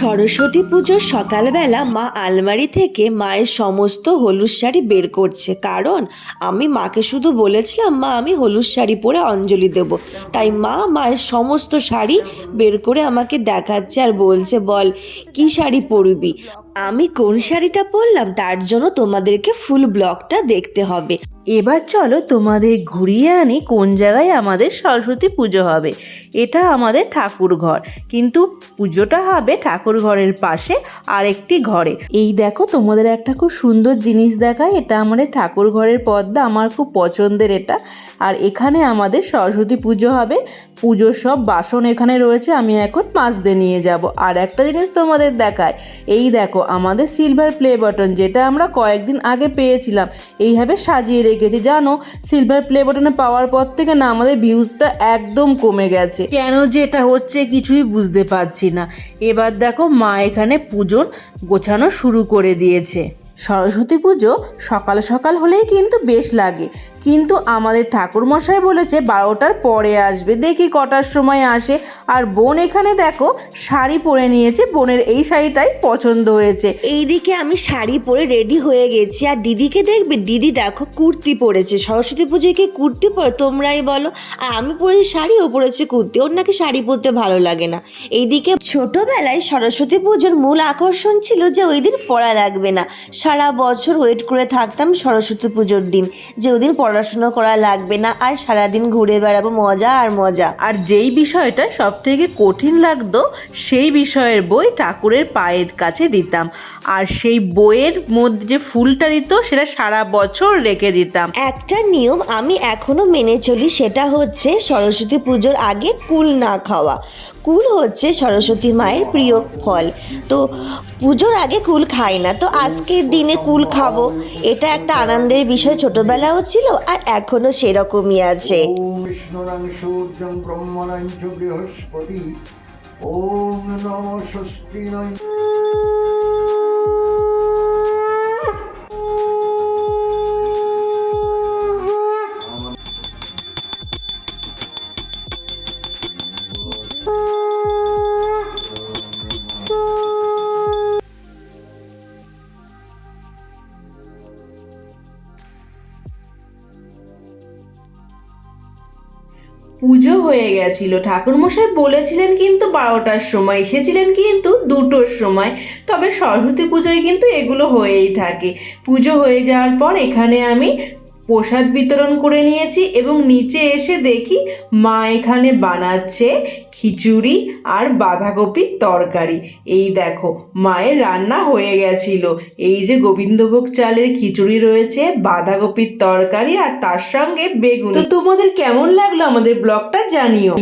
সরস্বতী পুজোর সকালবেলা মা আলমারি থেকে মায়ের সমস্ত হলুদ শাড়ি বের করছে। কারণ আমি মাকে শুধু বলেছিলাম, মা, আমি হলুদ শাড়ি পরে অঞ্জলি দেব। তাই মা মায়ের সমস্ত শাড়ি বের করে আমাকে দেখাচ্ছে আর বলছে, বল, কি শাড়ি পরবি? আমি কোন শাড়িটা পরলাম তার জন্য তোমাদেরকে ফুল ব্লগটা দেখতে হবে। এবার চলো তোমাদের ঘুরিয়ে আনি কোন জায়গায় আমাদের সরস্বতী পুজো হবে। এটা আমাদের ঠাকুর ঘর। কিন্তু পুজোটা হবে ঠাকুর ঘরের পাশে আরেকটি ঘরে। এই দেখো তোমাদের একটা খুব সুন্দর জিনিস দেখায়। এটা আমাদের ঠাকুর ঘরের পর্দা আমার খুব পছন্দের এটা। আর এখানে আমাদের সরস্বতী পুজো হবে। পুজোর সব বাসন এখানে রয়েছে, আমি এখন মাজতে নিয়ে যাব। আর একটা জিনিস তোমাদের দেখায় এই দেখো আমাদের সিলভার প্লে বাটন যেটা আমরা কয়েকদিন আগে পেয়েছিলাম, এইভাবে সাজিয়ে রেখেছি। জানো সিলভার প্লে বাটনে পাওয়ার পর থেকে না আমাদের ভিউজটা একদম কমে গেছে। কেন যে এটা হচ্ছে কিছুই বুঝতে পারছি না। এবার দেখো মা এখানে পুজোর গোছানো শুরু করে দিয়েছে। সরস্বতী পুজো সকাল সকাল হলেই কিন্তু বেশ লাগে। কিন্তু আমাদের ঠাকুরমশাই বলেছে বারোটার পরে আসবে, দেখি কটার সময় আসে। আর বোন এখানে দেখো, শাড়ি পরে নিয়েছে, বোনের এই শাড়িটাই পছন্দ হয়েছে। এইদিকে আমি শাড়ি পরে রেডি হয়ে গেছি, আর দিদিকে দেখবে, দিদি দেখো কুর্তি পরেছে, সরস্বতী পুজোয় কি কুর্তি পরে, তোমরাই বলো। আর আমি পরেছি শাড়ি, ও পরেছে কুর্তি, ওর নাকি শাড়ি পরতে ভালো লাগে না। এইদিকে ছোটবেলায় সরস্বতী পুজোর মূল আকর্ষণ ছিল যে ওই দিন পড়া লাগবে না। সারা বছর ওয়েট করে থাকতাম সরস্বতী পুজোর দিন, যে ওই দিন পড়াশুনো করা লাগবে না আর সারাদিন ঘুরে বেড়াবো মজা আর মজা। আর যেই বিষয়টা সব থেকে কঠিন লাগতো সেই বিষয়ের বই ঠাকুরের পায়ের কাছে দিতাম। আর সেই বইয়ের মধ্যে যে ফুলটা দিত সেটা সারা বছর রেখে দিতাম। একটা নিয়ম আমি এখনও মেনে চলি সেটা হচ্ছে সরস্বতী পুজোর আগে কুল না খাওয়া। কুল হচ্ছে সরস্বতী মায়ের প্রিয় ফল। তো পুজোর আগে কুল খাই না, তো আজকের দিনে কুল খাব। এটা একটা আনন্দের বিষয়, ছোটবেলাও ছিল আর এখনও সেরকমই আছে। নম স্বস্তি পুজো হয়ে গেছিল। ঠাকুরমশাই বলেছিলেন কিন্তু বারোটার সময়, এসেছিলেন কিন্তু দুটোর সময়। তবে সরস্বতী পুজোয় কিন্তু এগুলো হয়েই থাকে। পুজো হয়ে যাওয়ার পর এখানে আমি প্রসাদ বিতরণ করে নিয়েছি এবং নিচে এসে দেখি মা এখানে বানাচ্ছে খিচুড়ি আর বাঁধাকপির তরকারি। এই দেখো, মায়ের রান্না হয়ে গেছিল। এই যে গোবিন্দভোগ চালের খিচুড়ি রয়েছে, বাঁধাকপির তরকারি আর তার সঙ্গে বেগুন। তো তোমাদের কেমন লাগল আমাদের ব্লগটা জানিও।